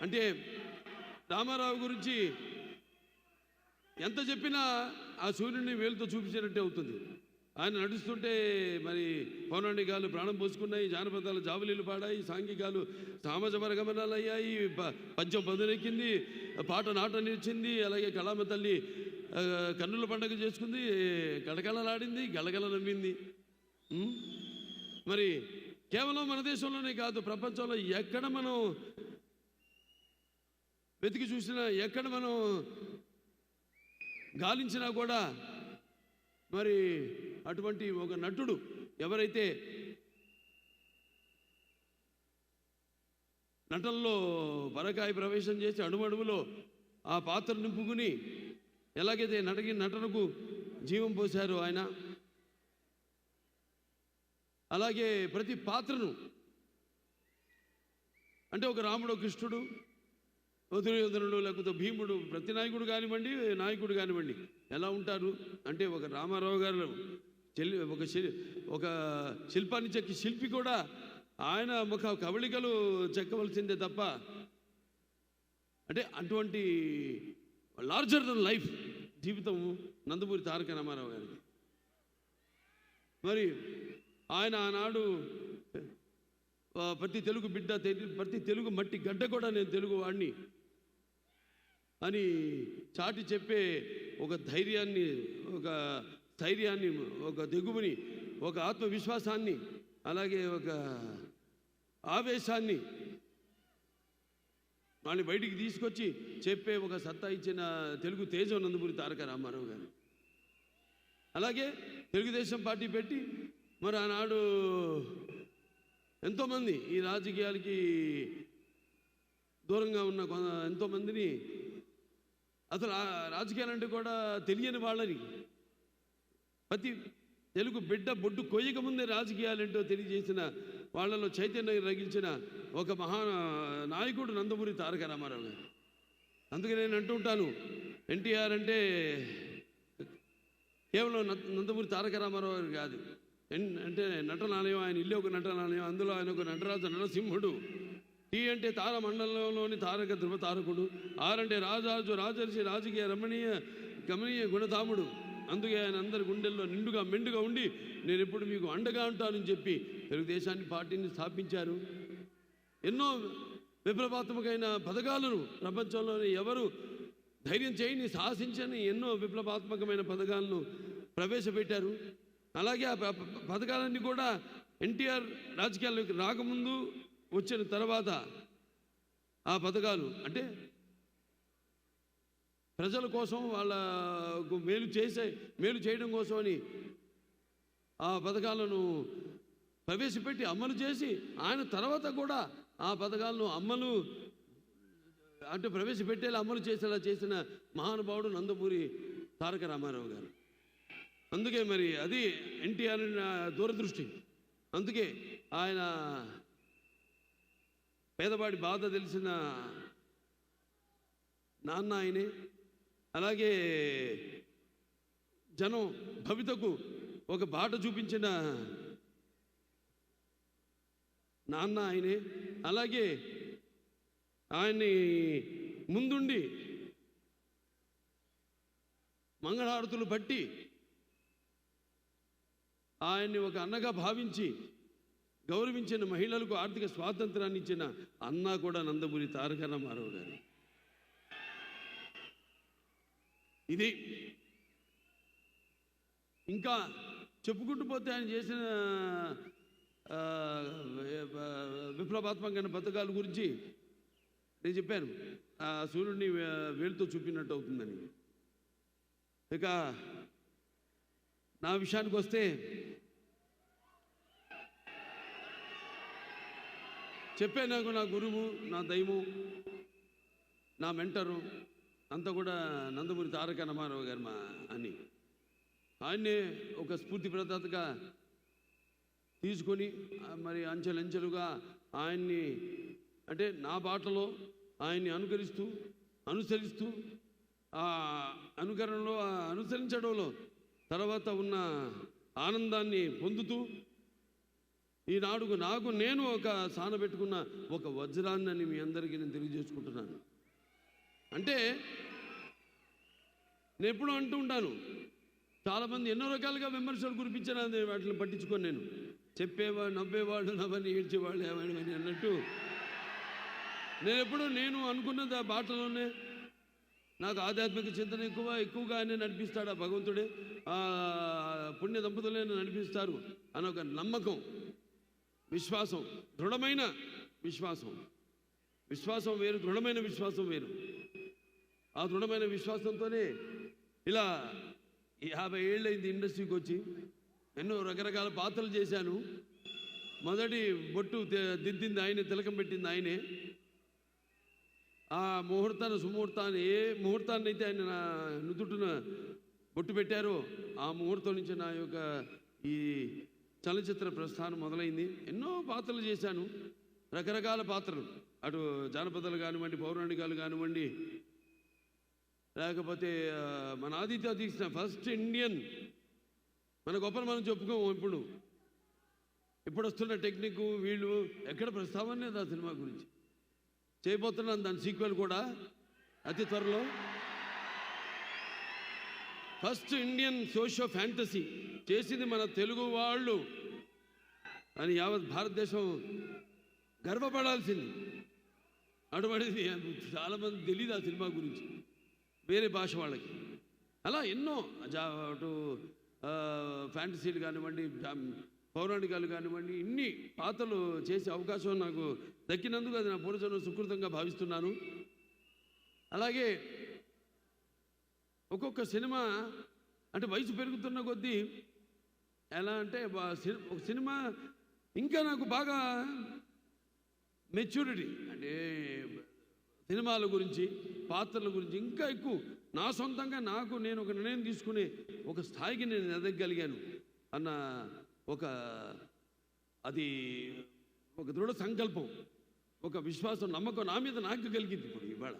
అంటే రామారావు గురించి ఎంత చెప్పినా ఆ సూర్యుడిని వేలుతో చూపించినట్టే అవుతుంది. ఆయన నడుస్తుంటే మరి పౌరాణికాలు ప్రాణం పోసుకున్నాయి జానపదాలు జాబులీలు పాడాయి సాంఘికాలు సామాజ పరగమనాలు అయ్యాయి ప- పద్యం పదునెక్కింది పాట నాట నిలిచింది అలాగే కళామ తల్లి కన్నుల పండగ చేసుకుంది కళకళలాడింది గలగల నవ్వింది. మరి కేవలం మన దేశంలోనే కాదు ప్రపంచంలో ఎక్కడ మనం వెతికి చూసినా ఎక్కడ మనం గాలించినా కూడా మరి అటువంటి ఒక నటుడు ఎవరైతే నటనలో పరకాయ ప్రవేశం చేసి అడుమడుగులో ఆ పాత్ర నింపుకుని ఎలాగైతే నటకి నటనకు జీవం పోశారో ఆయన అలాగే ప్రతి పాత్రను అంటే ఒక రాముడు కృష్ణుడు దుర్యోధనుడు లేకపోతే భీముడు ప్రతి నాయకుడు కానివ్వండి నాయకుడు కానివ్వండి ఎలా ఉంటారు? అంటే ఒక రామారావు గారు చెల్లి ఒక ఒక శిల్పాన్ని చెక్కి శిల్పి కూడా ఆయన ముఖ కవళికలు చెక్కవలసిందే తప్ప అంటే అటువంటి లార్జర్ దన్ లైఫ్ జీవితం నందమూరి తారక రామారావు గారికి మరి ఆయన ఆనాడు ప్రతి తెలుగు బిడ్డ ప్రతి తెలుగు మట్టి గడ్డ కూడా నేను తెలుగు వాడిని అని చాటి చెప్పే ఒక ధైర్యాన్ని ఒక ధైర్యాన్ని ఒక దిగుబని ఒక ఆత్మవిశ్వాసాన్ని అలాగే ఒక ఆవేశాన్ని వాళ్ళని బయటికి తీసుకొచ్చి చెప్పే ఒక సత్తా ఇచ్చిన తెలుగు తేజం నందమూరి తారక రామారావు గారు. అలాగే తెలుగుదేశం పార్టీ పెట్టి మరి ఆనాడు ఎంతోమంది ఈ రాజకీయాలకి దూరంగా ఉన్న కొన- ఎంతోమందిని అసలు రాజకీయాలంటే కూడా తెలియని వాళ్ళని. ప్రతి తెలుగు బిడ్డ బొడ్డు కొయ్యక ముందే రాజకీయాలేంటో తెలియజేసిన వాళ్ళలో చైతన్యం రగిల్చిన ఒక మహా నాయకుడు నందమూరి తారక రామారావు గారు. అందుకే నేను అంటుంటాను ఎన్టీఆర్ అంటే కేవలం నందమూరి తారక రామారావు గారు కాదు. అంటే నటనాలయం ఆయన ఇల్లు ఒక నటనాలయం అందులో ఆయన ఒక నటరాజు నరసింహుడు. టీ అంటే తార మండలంలోని తారక ధృవ తారకుడు ఆర్ రాజాజు రాజర్షి రాజకీయ రమణీయ గమనీయ గుణధాముడు. అందుకే ఆయన అందరి గుండెల్లో నిండుగా మెండుగా ఉండి నేను ఎప్పుడు మీకు అండగా ఉంటానని చెప్పి తెలుగుదేశాన్ని పార్టీని స్థాపించారు. ఎన్నో విప్లవాత్మకమైన పథకాలను ప్రపంచంలోని ఎవరు ధైర్యం చేయని సాహసించని ఎన్నో విప్లవాత్మకమైన పథకాలను ప్రవేశపెట్టారు. అలాగే ఆ ప- పథకాలన్నీ కూడా ఎన్టీఆర్ రాజకీయాల్లోకి రాకముందు వచ్చిన తర్వాత ఆ పథకాలు అంటే ప్రజల కోసం వాళ్ళకు మేలు చేసే మేలు చేయడం కోసమని ఆ పథకాలను ప్రవేశపెట్టి అమలు చేసి ఆయన తర్వాత కూడా ఆ పథకాలను అమలు అంటే ప్రవేశపెట్టేలా అమలు చేసేలా చేసిన మహానుభావుడు నందమూరి తారక రామారావు గారు. అందుకే మరి అది ఎన్టీఆర్ దూరదృష్టి. అందుకే ఆయన పేదవాడి బాధ తెలిసిన నాన్న ఆయనే. అలాగే జనం భవితకు ఒక బాట చూపించిన నాన్న ఆయనే. అలాగే ఆయన్ని ముందుండి మంగళహారతులు పట్టి ఆయన్ని ఒక అన్నగా భావించి గౌరవించిన మహిళలకు ఆర్థిక స్వాతంత్రాన్ని ఇచ్చిన అన్న కూడా నందమూరి తారక రామారావు గారు. ఇది ఇంకా చెప్పుకుంటూ పోతే ఆయన చేసిన విప్లవాత్మకమైన పథకాల గురించి నేను చెప్పాను. ఆ సూర్యుడిని వేలుతో చూపినట్టు అవుతుందని. ఇక నా విషయానికి వస్తే చెప్పే నాకు నా గురువు నా దైవం నా మెంటరు అంతా కూడా నందమూరి తారక రామారావు గారు మా అని ఆయన్నే ఒక స్ఫూర్తి ప్రదాతగా తీసుకొని మరి అంచెలంచెలుగా ఆయన్ని అంటే నా బాటలో ఆయన్ని అనుకరిస్తూ అనుసరిస్తూ ఆ అనుకరణలో అనుసరించడంలో తర్వాత ఉన్న ఆనందాన్ని పొందుతూ ఈనాడుకు నాకు నేను ఒక సానబెట్టుకున్న ఒక వజ్రాన్ని మీ అందరికీ నేను తెలియజేసుకుంటున్నాను. అంటే నేను ఎప్పుడూ అంటూ ఉంటాను చాలామంది ఎన్నో రకాలుగా విమర్శలు కురిపించారు వాటిని పట్టించుకొని నేను. చెప్పేవాడు నవ్వేవాడు నవ్వని ఏడ్చేవాళ్ళు ఏమని అన్నట్టు. నేను ఎప్పుడు నేను అనుకున్నది ఆ బాటలోనే. నాకు ఆధ్యాత్మిక చింతన ఎక్కువ ఎక్కువగా ఆయన నడిపిస్తాడు ఆ భగవంతుడే. పుణ్య దంపతులే నడిపిస్తారు అని ఒక నమ్మకం. విశ్వాసం దృఢమైన విశ్వాసం. విశ్వాసం వేరు దృఢమైన విశ్వాసం వేరు. ఆ దృఢమైన విశ్వాసంతోనే ఇలా యాభై ఏళ్ళైంది ఇండస్ట్రీకి వచ్చి. ఎన్నో రకరకాల పాత్రలు చేశాను. మొదటి బొట్టు దిద్దింది ఆయనే తిలకం పెట్టింది ఆయనే. ఆ ముహూర్తాన్ని సుముహూర్తాన్ని ఏ ముహూర్తాన్ని అయితే ఆయన నా నుదుటిన బొట్టు పెట్టారో ఆ ముహూర్తం నుంచి నా యొక్క ఈ చలనచిత్ర ప్రస్థానం మొదలైంది. ఎన్నో పాత్రలు చేశాను. రకరకాల పాత్రలు. అటు జానపదాలు కానివ్వండి పౌరాణికాలు కానివ్వండి. లేకపోతే మన ఆదిత్య తీసిన ఫస్ట్ ఇండియన్. మన గొప్పలు మనం చెప్పుకోము ఇప్పుడు. ఇప్పుడు వస్తున్న టెక్నిక్ వీళ్ళు ఎక్కడ ప్రస్తావన లేదు ఆ సినిమా గురించి. చేయబోతున్నాను దాని సీక్వెల్ కూడా అతి త్వరలో. First Indian socio fantasy. చేసింది మన తెలుగు వాళ్ళు. అని యావత్ భారతదేశం గర్వపడాల్సింది. అటువంటిది చాలామంది తెలియదు ఆ సినిమా గురించి. వేరే భాష వాళ్ళకి. అలా ఎన్నో జా అటు ఫ్యాంటసీలు కానివ్వండి జా- పౌరాణికాలు కానివ్వండి ఇన్ని పాత్రలు చేసే అవకాశం నాకు దక్కినందుకు అది నా పూర్వజన్మ సుకృతంగా భావిస్తున్నాను. అలాగే ఒక్కొక్క సినిమా అంటే వయసు పెరుగుతున్న కొద్దీ ఎలా అంటే ఒక సినిమా ఇంకా నాకు బాగా మెచ్యూరిటీ. అంటే సినిమాల గురించి పాత్రల గురించి ఇంకా ఎక్కువ. నా సొంతంగా నాకు నేను ఒక నిర్ణయం తీసుకునే ఒక స్థాయికి నేను ఎదగగలిగాను అన్న ఒక అది ఒక దృఢ సంకల్పం ఒక విశ్వాసం నమ్మకం నా మీద నాకు కలిగింది ఇప్పుడు ఇవాళ.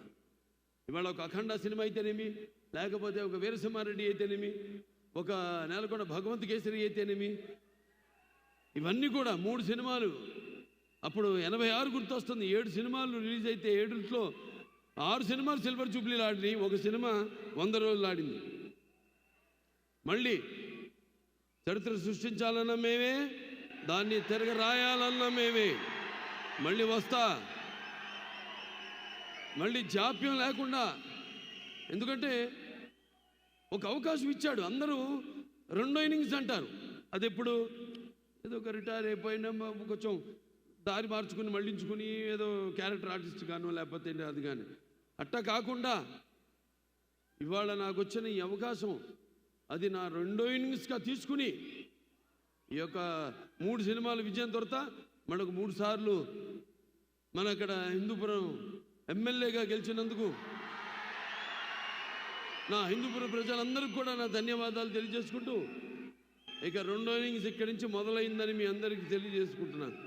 ఇవాళ ఒక అఖండ సినిమా అయితేనేమి లేకపోతే ఒక వీరసింహారెడ్డి అయితేనేమి ఒక నెలకొండ భగవంత్ కేసరి అయితేనేమి? ఇవన్నీ కూడా మూడు సినిమాలు. అప్పుడు ఎనభై ఆరు గుర్తొస్తుంది. ఏడు సినిమాలు రిలీజ్ అయితే ఏడుట్లో ఆరు సినిమాలు సిల్వర్ జూబ్లీలు ఆడినాయి ఒక సినిమా వంద రోజులు ఆడింది. మళ్ళీ చరిత్ర సృష్టించాలన్న మేమే దాన్ని తిరగ రాయాలన్న మేమే. మళ్ళీ వస్తా. మళ్ళీ జాప్యం లేకుండా. ఎందుకంటే ఒక అవకాశం ఇచ్చాడు. అందరూ రెండో ఇన్నింగ్స్ అంటారు. అది ఎప్పుడు? ఏదో ఒక రిటైర్ అయిపోయినా కొంచెం దారి మార్చుకుని మళ్ళించుకుని ఏదో క్యారెక్టర్ ఆర్టిస్ట్ గాను లేకపోతే అది కానీ అట్టా కాకుండా ఇవాళ నాకు వచ్చిన ఈ అవకాశం అది నా రెండో ఇన్నింగ్స్గా తీసుకుని ఈ యొక్క మూడు సినిమాలు విజయం దొరత మనకు మూడు సార్లు మన ఇక్కడ హిందూపురం ఎమ్మెల్యేగా గెలిచినందుకు నా హిందూపుర ప్రజలందరికీ కూడా నా ధన్యవాదాలు తెలియజేసుకుంటూ ఇక రెండో ఇన్నింగ్స్ ఇక్కడి నుంచి మొదలైందని మీ అందరికీ తెలియజేసుకుంటున్నాను.